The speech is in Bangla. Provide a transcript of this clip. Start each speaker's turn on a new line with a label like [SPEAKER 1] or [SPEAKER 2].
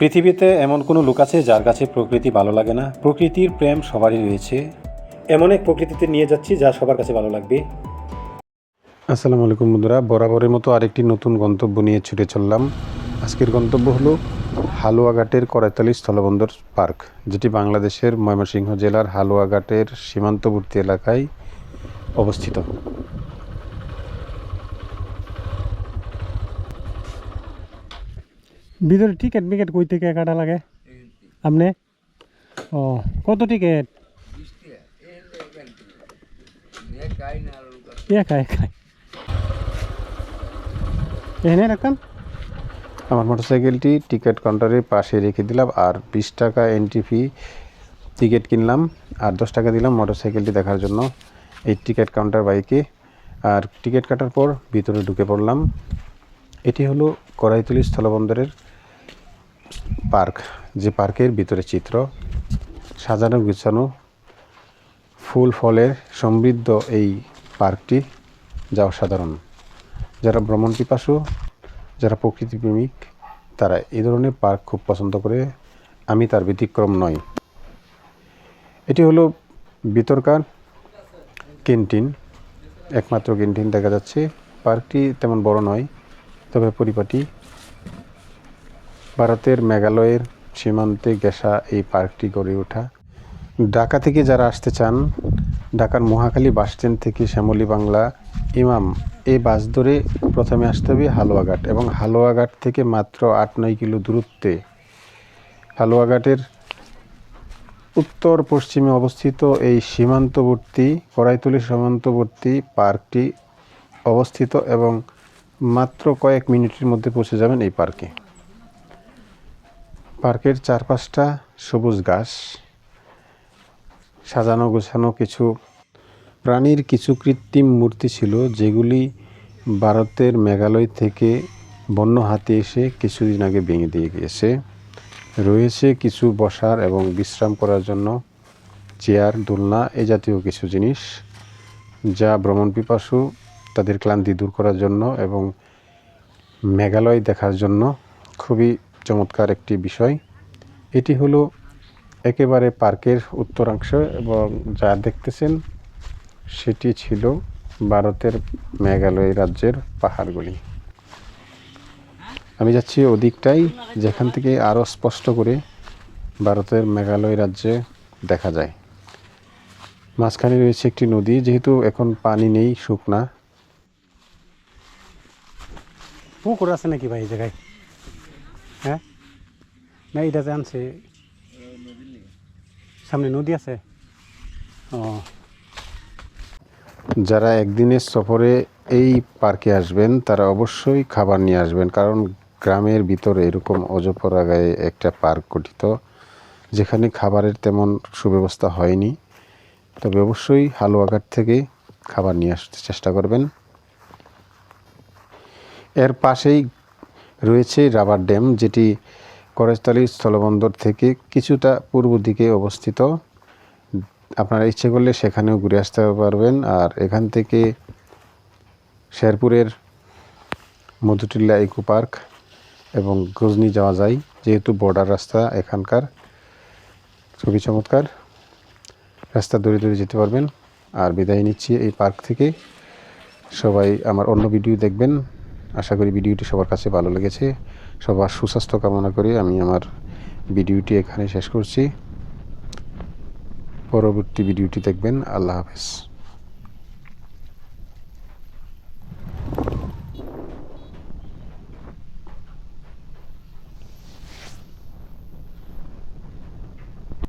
[SPEAKER 1] পৃথিবীতে এমন কোনো লোক আছে যার কাছে প্রকৃতি ভালো লাগে না? প্রকৃতির প্রেম সবারই রয়েছে। এমন এক প্রকৃতিতে নিয়ে যাচ্ছি যা সবার কাছে ভালো লাগবে। আসসালামু আলাইকুম বন্ধুরা, বরাবরের মতো আরেকটি নতুন গন্তব্য নিয়ে ছুটে চললাম। আজকের গন্তব্য হলো হালুয়াঘাটের করাইতালি স্থলবন্দর পার্ক, যেটি বাংলাদেশের ময়মনসিংহ জেলার হালুয়াঘাটের সীমান্তবর্তী এলাকায় অবস্থিত।
[SPEAKER 2] ভিতরে টিকিট বিকেট কই থেকে কাটা লাগে? আপনি? ও, কত টিকিট এখানে রাখতাম।
[SPEAKER 1] আমার মোটরসাইকেলটি টিকিট কাউন্টারের পাশে রেখে দিলাম আর বিশ টাকা এন্ট্রি ফি টিকিট কিনলাম আর দশ টাকা দিলাম মোটরসাইকেলটি দেখার জন্য এই টিকিট কাউন্টার বাইকে আর টিকিট কাটার পর ভিতরে ঢুকে পড়লাম। এটি হলো কড়াইতলি স্থলবন্দরের পার্ক, যে পার্কের ভিতরে চিত্র, সাজানো গুছানো ফুল ফলের সমৃদ্ধ এই পার্কটি যা অসাধারণ। যারা ভ্রমণ পিপাসু, যারা প্রকৃতি প্রেমিক তারা এই ধরনের পার্ক খুব পছন্দ করে। আমি তার ব্যতিক্রম নই। এটি হলো ভিতরকার ক্যান্টিন, একমাত্র ক্যান্টিন দেখা যাচ্ছে। পার্কটি তেমন বড় নয়, তবে পরিপাটি ভারতের মেঘালয়ের সীমান্তে গেসা এই পার্কটি গড়ে ওঠা। ঢাকা থেকে যারা আসতে চান, ঢাকার মহাখালী বাসস্ট্যান্ড থেকে শ্যামলী বাংলা ইমাম এই বাস ধরে প্রথমে আসতে হবে হালুয়াঘাট এবং হালুয়াঘাট থেকে মাত্র আট নয় কিলো দূরত্বে। হালুয়াঘাটের উত্তর পশ্চিমে অবস্থিত এই সীমান্তবর্তী কড়াইতলি সীমান্তবর্তী পার্কটি অবস্থিত এবং মাত্র কয়েক মিনিটের মধ্যে পৌঁছে যাবেন এই পার্কে। পার্কের চারপাশটা সবুজ ঘাস সাজানো গোছানো কিছু প্রাণীর কিছু কৃত্রিম মূর্তি ছিল, যেগুলি ভারতের মেঘালয় থেকে বন্য হাতি এসে কিছুদিন আগে ভেঙে দিয়ে গিয়েছে। রয়েছে কিছু বসার এবং বিশ্রাম করার জন্য চেয়ার, দোলনা, এ জাতীয় কিছু জিনিস, যা ভ্রমণ পিপাসু তাদের ক্লান্তি দূর করার জন্য এবং মেঘালয় দেখার জন্য খুবই চমৎকার একটি বিষয়। এটি হলো একেবারে পার্কের উত্তরাংশ এবং যা দেখতেছেন সেটি ছিল ভারতের মেঘালয় রাজ্যের পাহাড়গুলি। আমি যাচ্ছি ওদিকটাই যেখান থেকে আরও স্পষ্ট করে ভারতের মেঘালয় রাজ্যে দেখা যায়। মাঝখানে রয়েছে একটি নদী, যেহেতু এখন পানি নেই, শুকনা।
[SPEAKER 2] পুকুর আছে নাকি ভাই জায়গায়? হ্যাঁ? না এটাতে আনছে। সামনে নদী আছে? ও।
[SPEAKER 1] যারা একদিনের সফরে এই পার্কে আসবেন, তারা অবশ্যই খাবার নিয়ে আসবেন, কারণ গ্রামের ভিতরে এরকম অজপরা গায়ে একটা পার্ক গঠিত, যেখানে খাবারের তেমন সুব্যবস্থা হয়নি। তবে অবশ্যই হালুয়াঘাট থেকে খাবার নিয়ে আসতে চেষ্টা করবেন। এর পাশেই রয়েছে রাবার ড্যাম, যেটি করজতালি স্থলবন্দর থেকে কিছুটা পূর্ব দিকে অবস্থিত। আপনারা ইচ্ছে করলে সেখানেও ঘুরে আসতে পারবেন। আর এখান থেকে শেরপুরের মধুটিল্লা ইকো পার্ক এবং গজনি যাওয়া যায়, যেহেতু বর্ডার রাস্তা এখানকার। খুবই চমৎকার। রাস্তা দূরে দূরে যেতে পারবেন। আর বিদায় নিচ্ছি এই পার্ক থেকে। সবাই আমার অন্য ভিডিও দেখবেন। আশা করি ভিডিওটি সবার কাছে ভালো লেগেছে। সবার সুস্বাস্থ্য কামনা করে আমি আমার ভিডিওটি এখানে শেষ করছি। পরবর্তী ভিডিওটি দেখবেন। আল্লাহ হাফেজ।